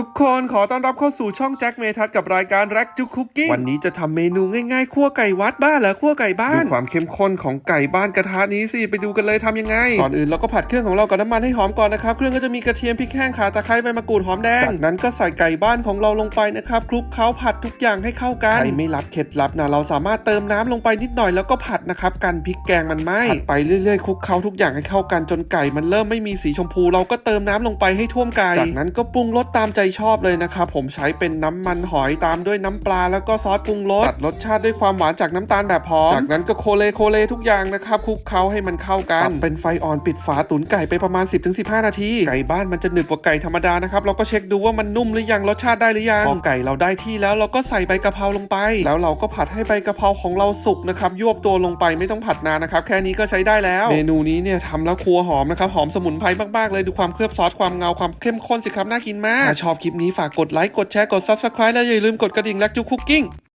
ทุกคนขอต้อนรับเข้าสู่ช่องแจ็คเมทัศน์กับรายการแร็กจุกคุกกิ้งวันนี้จะทำเมนูง่ายๆคั่วไก่วัดบ้านเหรอคั่วไก่บ้านดูความเข้มข้นของไก่บ้านกระทะนี้สิไปดูกันเลยทำยังไงก่อนอื่นเราก็ผัดเครื่องของเรากับน้ำมันให้หอมก่อนนะครับเครื่องก็จะมีกระเทียมพริกแห้งข่าตะไคร้ใบมะกรูดหอมแดงจากนั้นก็ใส่ไก่บ้านของเราลงไปนะครับคลุกเคล้าผัดทุกอย่างให้เข้ากันใครไม่รับเคล็ดลับนะเราสามารถเติมน้ำลงไปนิดหน่อยแล้วก็ผัดนะครับกันพริกแกงมันไหม้ผัดไปเรื่อยๆคลุกเคล้าทุกอย่างให้เข้ากันจนไก่มันเริ่มไม่มีสีชมพู เราก็เติมน้ำลงไปให้ท่วมไก่จากนั้นก็ปรุงรสตามใจชอบเลยนะครับผมใช้เป็นน้ำมันหอยตามด้วยน้ำปลาแล้วก็ซอสปรุงรสตัดรสชาติด้วยความหวานจากน้ำตาลแบบหอมจากนั้นก็โคเลโคเลทุกอย่างนะครับคลุกเคล้าให้มันเข้ากันปรับเป็นไฟอ่อนปิดฝาตุ๋นไก่ไปประมาณ 10-15 นาทีไก่บ้านมันจะหนึบกว่าไก่ธรรมดานะครับเราก็เช็คดูว่ามันนุ่มหรือยังรสชาติได้หรือยังพอไก่เราได้ที่แล้วเราก็ใส่ใบกะเพราลงไป แล้วเราก็ผัดให้ใบกะเพราของเราสุกนะครับยวบตัวลงไปไม่ต้องผัดนานนะครับแค่นี้ก็ใช้ได้แล้ว เมนูนี้เนี่ยทำแล้วครัวหอมนะครับหอมสมุนไพรมากๆเลยดูความเคลือบซอสความเงาความเข้มข้นสิครับน่ากินมากถ้าชอบคลิปนี้ฝากกดไลค์ กดแชร์ กด subscribe แล้วอย่าลืมกดกระดิ่งและจุกคุกกิ้ง